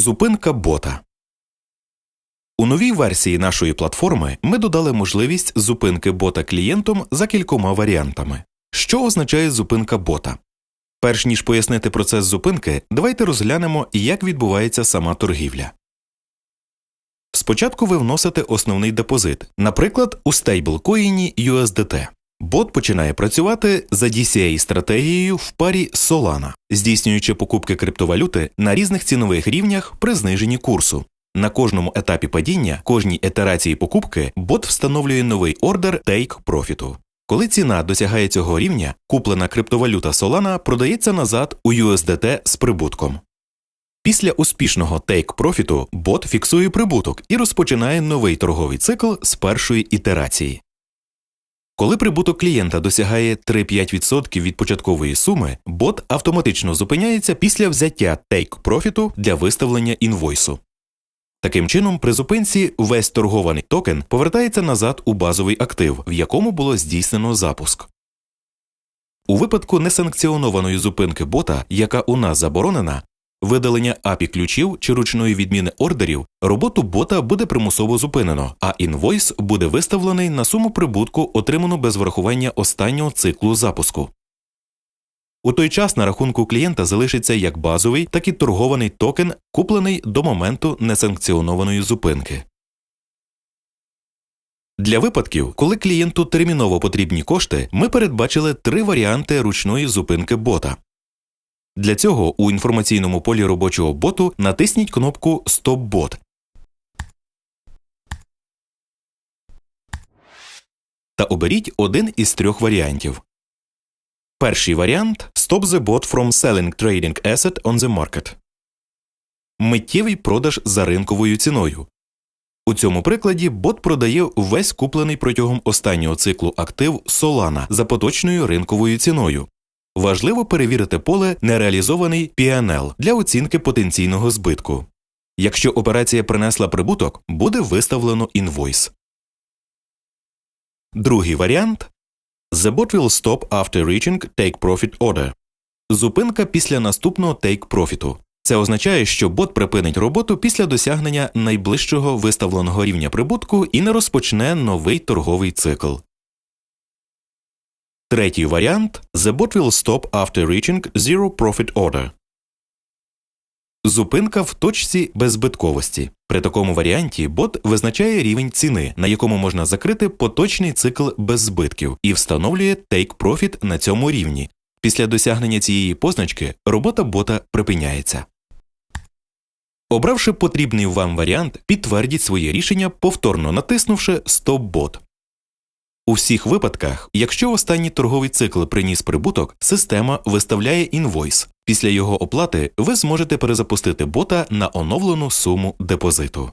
Зупинка бота. У новій версії нашої платформи ми додали можливість зупинки бота клієнтом за кількома варіантами. Що означає зупинка бота? Перш ніж пояснити процес зупинки, давайте розглянемо, як відбувається сама торгівля. Спочатку ви вносите основний депозит, наприклад, у стейблкоїні USDT. Бот починає працювати за DCA стратегією в парі Solana, здійснюючи покупки криптовалюти на різних цінових рівнях при зниженні курсу. На кожному етапі падіння, кожній етерації покупки, бот встановлює новий ордер Take Profit. Коли ціна досягає цього рівня, куплена криптовалюта Solana продається назад у USDT з прибутком. Після успішного Take Profit бот фіксує прибуток і розпочинає новий торговий цикл з першої ітерації. Коли прибуток клієнта досягає 3-5% від початкової суми, бот автоматично зупиняється після взяття Profit для виставлення інвойсу. Таким чином, при зупинці весь торгований токен повертається назад у базовий актив, в якому було здійснено запуск. У випадку несанкціонованої зупинки бота, яка у нас заборонена, видалення API ключів чи ручної відміни ордерів, роботу бота буде примусово зупинено, а інвойс буде виставлений на суму прибутку, отриману без врахування останнього циклу запуску. У той час на рахунку клієнта залишиться як базовий, так і торгований токен, куплений до моменту несанкціонованої зупинки. Для випадків, коли клієнту терміново потрібні кошти, ми передбачили три варіанти ручної зупинки бота. Для цього у інформаційному полі робочого боту натисніть кнопку Стоп бот та оберіть один із трьох варіантів. Перший варіант Stop the bot from selling trading asset on the market. Миттєвий продаж за ринковою ціною. У цьому прикладі бот продає весь куплений протягом останнього циклу актив Solana за поточною ринковою ціною. Важливо перевірити поле нереалізований PNL для оцінки потенційного збитку. Якщо операція принесла прибуток, буде виставлено інвойс. Другий варіант The bot will stop after reaching take profit order. Зупинка після наступного take profit. Це означає, що бот припинить роботу після досягнення найближчого виставленого рівня прибутку і не розпочне новий торговий цикл. Третій варіант The bot will stop after reaching zero profit order. Зупинка в точці беззбитковості. При такому варіанті бот визначає рівень ціни, на якому можна закрити поточний цикл без збитків, і встановлює take profit на цьому рівні. Після досягнення цієї позначки робота бота припиняється. Обравши потрібний вам варіант, підтвердіть своє рішення, повторно натиснувши Stop бот. У всіх випадках, якщо останній торговий цикл приніс прибуток, система виставляє інвойс. Після його оплати ви зможете перезапустити бота на оновлену суму депозиту.